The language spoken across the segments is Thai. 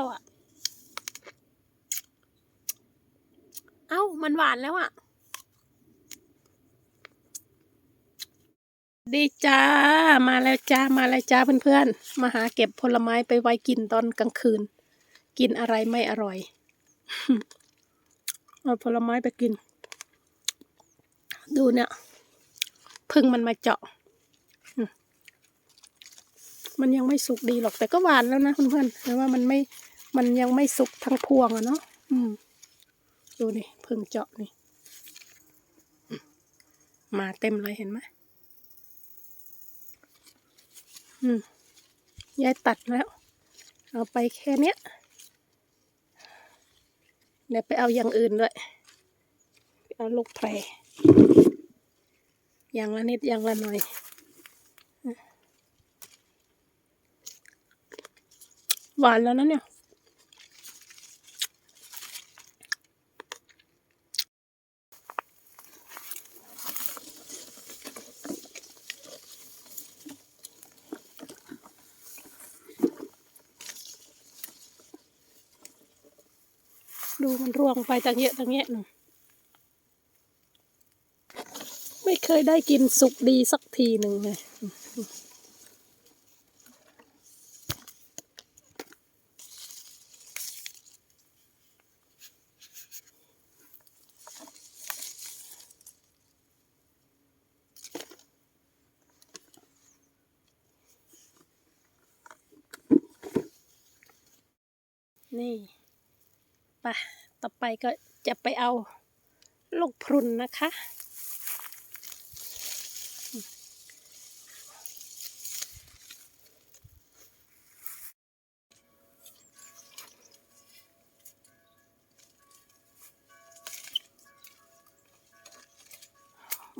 ยวอะ เอ้า มันหวานแล้วอะ ดีจ้า มาแล้วจ้า มาแล้วจ้าเพื่อนๆ มาหาเก็บผลไม้ไปไว้กินตอนกลางคืน กินอะไรไม่อร่อย เอาผลไม้ไปกิน ดูเนี่ยพึ่งมันมาเจาะมมันยังไม่สุกดีหรอกแต่ก็หวานแล้วนะเพื่อนๆแต่ว่ามันไม่ มันยังไม่สุกทั้งพวงอะเนาะอืม ดูนี่พึ่งเจาะนี่ มาเต็มเลยเห็นไหมอืมยายตัดแล้ว เอาไปแค่เนี้ย เดี๋ยวไปเอาอย่างอื่นด้วย เอาลูกแพรอย่างละนิดอย่างละหน่อยหวานแล้วนะเนี่ย ดูมันร่วงไปตั้งเยอะตั้งแยะหนึ่งไม่เคยได้กินสุกดีสักทีหนึ่งเลยนี่ ปะต่อไปก็จะไปเอาลูกพรุนนะคะ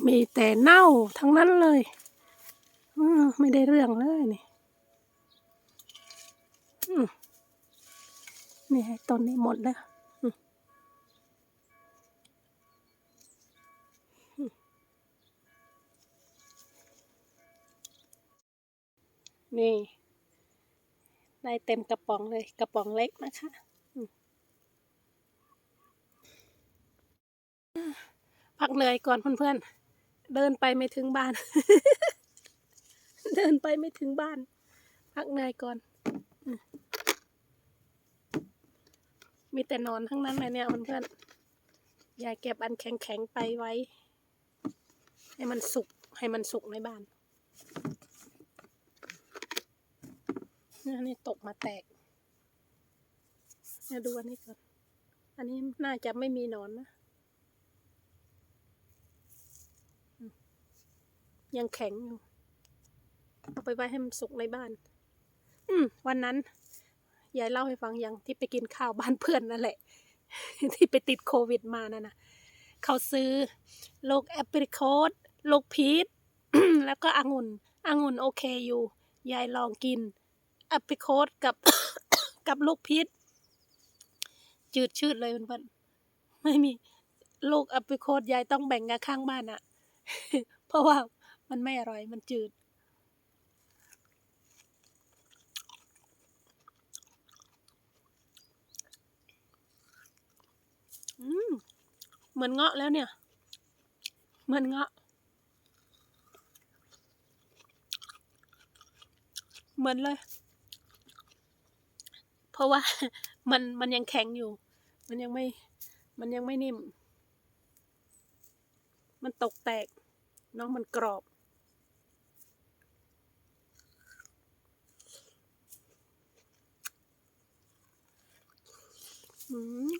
มีแต่เน่าทั้งนั้นเลยอไม่ได้เรื่องเลยนี่นี่ต้นนี้หมดแล้ว นี่ได้เต็มกระป๋องเลยกระป๋องเล็กนะคะพักเหนื่อยก่อนเพื่อนๆ เดินไปไม่ถึงบ้าน เดินไปไม่ถึงบ้าน พักเหนื่อยก่อน มีแต่นอนทั้งนั้นเลยเนี่ยเพื่อนๆ อย่าเก็บอันแข็งๆไปไว้ ให้มันสุกให้มันสุกในบ้าน นี่ยนี่ตกมาแตกเนี่ดูอันนี้ก่อน อันนี้น่าจะไม่มีนอนนะ ยังแข็งอยู่ เอาไปไว้ให้มันสุกในบ้าน อืม วันนั้น ยายเล่าให้ฟังยังที่ไปกินข้าวบ้านเพื่อนนั่นแหละ ที่ไปติดโควิดมานั่นนะเขาซื้อลูกแอปเปิลโคดลูกพีชแล้วก็องุ่นองุ่นโอเคอยู่ ยายลองกิน อปเปิลโคดกับกับลูกพีชจืดชืดเลยเพื่อนๆไม่มีลูกอปเปิลโคดยายต้องแบ่งกับข้างบ้านอะเพราะว่ามันไม่อร่อยมันจืดอืมเหมือนเงาะแล้วเนี่ย เหมือนเงาะ เหมือนเลย ราะว่ามันมันยังแข็งอยู่ มันยังไม่ มันยังไม่นิ่ม มันตกแตกเน้องมันกรอบ อืม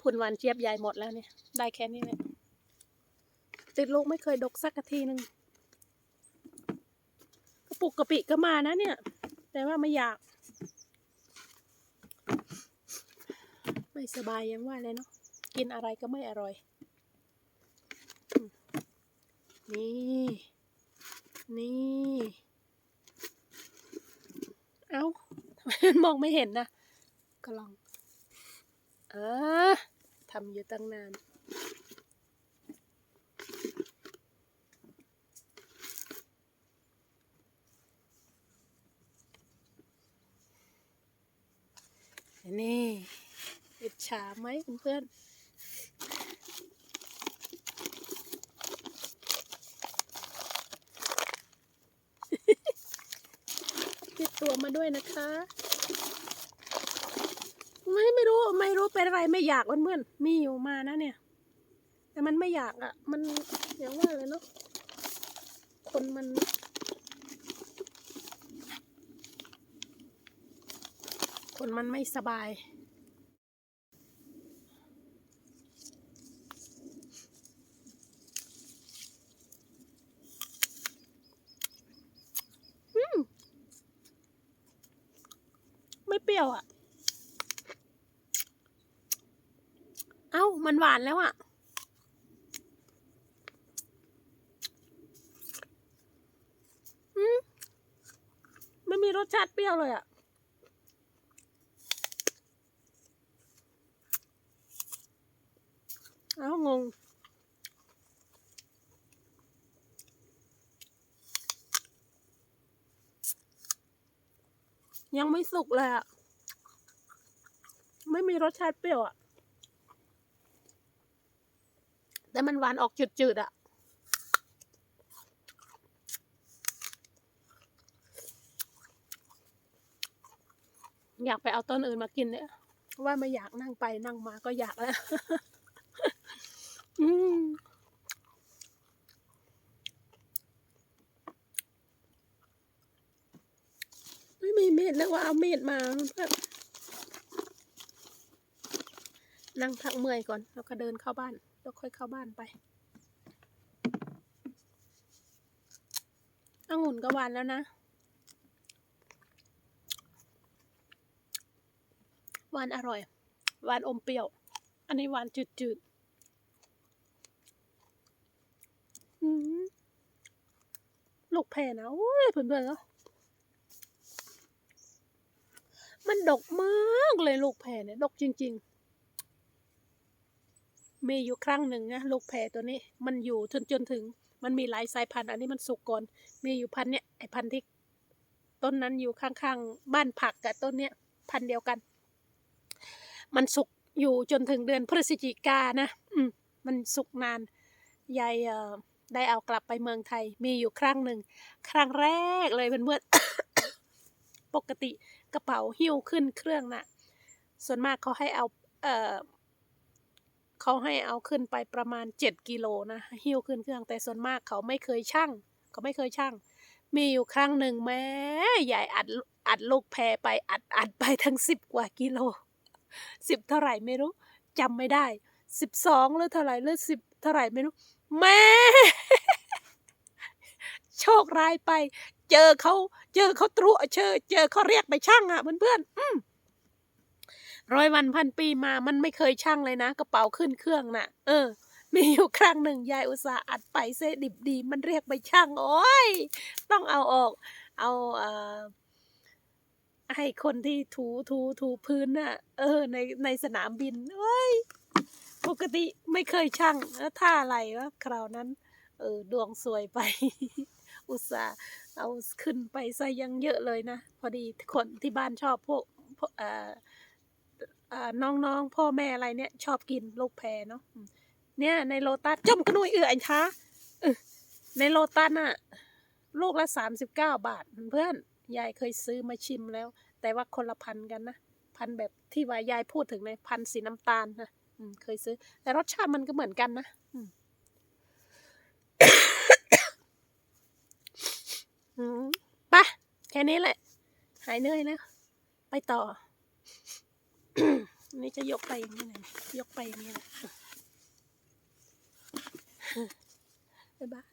ผุนหวานเจี๊ยบยายหมดแล้วเนี่ย ได้แค่นี้เนี่ย ติดลูกไม่เคยดกสักทีหนึ่งกระปุกกระปิก็มานะเนี่ย แต่ว่าไม่อยาก ไม่สบายยังว่าเลยเนาะกินอะไรก็ไม่อร่อย นี่ นี่ เอ้าทำไมมองไม่เห็นนะก็ลอง เออทำอยู่ตั้งนาน นี่อิจฉาไหมเพื่อนๆติดตัวมาด้วยนะคะ ไม่ไม่รู้ไม่รู้เป็นอะไรไม่อยากเพื่อนๆมีอยู่มานะเนี่ย แต่มันไม่อยากอะ มันอย่างว่าเลยเนาะคนมัน นมันไม่สบายอืมไม่เปรี้ยวอะ เอ้า มันหวานแล้วอะอืมไม่มีรสชาติเปรี้ยวเลยอะ เอ้างงยังไม่สุกเลยอะไม่มีรสชาติเปรี้ยวอะแต่มันหวานออกจืดๆอะอยากไปเอาต้นอื่นมากินเนี่ย ว่าไม่อยากนั่งไปนั่งมาก็อยากแล้ว อืมไม่มีดแล้วว่าเอามีดมาเพื่อนนั่งพักเมื่อยก่อน แล้วก็เดินเข้าบ้าน แล้วค่อยเข้าบ้านไปองุ่นก็หวานแล้วนะ หวานอร่อย หวานอมเปรี้ยว อันนี้หวานจืดๆอืมลูกแพรนะ โอ้ยเพื่อนๆเนาะ มันดกมากเลยลูกแพรเนี่ยดกจริง ๆ มีอยู่ครั้งหนึ่งนะลูกแพรตัวนี้ มันอยู่จนจนถึง มันมีหลายสายพันธุ์ อันนี้มันสุกก่อน มีอยู่พันธุ์เนี่ยไอพันธุ์ที่ต้นนั้นอยู่ข้างๆบ้านผักกับต้นเนี้ยพันธุ์เดียวกัน มันสุกอยู่จนถึงเดือนพฤศจิกานะอืมมันสุกนานยายเอ่อได้เอากลับไปเมืองไทย มีอยู่ครั้งหนึ่ง ครั้งแรกเลยเพื่อนๆ ปกติกระเป๋าหิ้วขึ้นเครื่องน่ะ ส่วนมากเขาให้เอาเอ่อเขาให้เอาขึ้นไปประมาณเจ็ดกิโลนะหิ้วขึ้นเครื่อง แต่ส่วนมากเขาไม่เคยชั่งเขาไม่เคยชั่ง มีอยู่ครั้งหนึ่งแม่ยายอัดอัดลูกแพรไปอัดอัดไปทั้งสิบกว่ากิโลสิบเท่าไหร่ไม่รู้จำไม่ได้สิบสองหรือเท่าไหร่หรือสิบเท่าไหร่ไม่รู้แม่โชคร้ายไป เจอเขาเจอเขาตรุเจอเจอเขาเรียกไปช่างอะเพื่อนๆอืมร้อยวันพันปีมามันไม่เคยช่างเลยนะกระเป๋าขึ้นเครื่องน่ะ เออ มีอยู่ครั้งหนึ่งยายอุตส่าห์อัดไปเสดิบดี มันเรียกไปช่างโอ้ยต้องเอาออก เอาเอ่อให้คนที่ถูถูถูพื้นน่ะ เออ ในในสนามบินเอ้ยปกติไม่เคยช่างแล้วท่าอะไรวะคราวนั้น เออ ดวงสวยไป อุตส่าห์เอาขึ้นไปซะยังเยอะเลยนะ พอดีคนที่บ้านชอบพวกพ่อเอ่อน้องๆ พ่อแม่อะไรเนี่ย ชอบกินลูกแพรเนาะเนี่ยในโลตัสจมกระนุยเอื่อยช้าเออในโลตัสน่ะ ลูกละสามสิบเก้าบาทเพื่อนยายเคยซื้อมาชิมแล้ว แต่ว่าคนละพันกันนะพันแบบที่ว่ายายพูดถึงในพันสีน้ำตาลนะเคยซื้อ แต่รสชาติมันก็เหมือนกันนะอืม อืมไปะแค่นี้แหละ หายเหนื่อยแล้ว ไปต่อ นี่จะยกไปอย่างนี้เลยยกไปอย่างนี้แหละบ๊ายบาย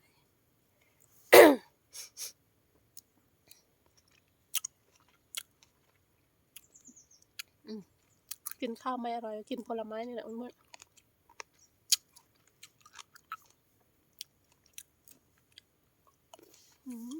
กินข้าวไม่อร่อย กินผลไม้นี่แหละเพื่อนๆอืม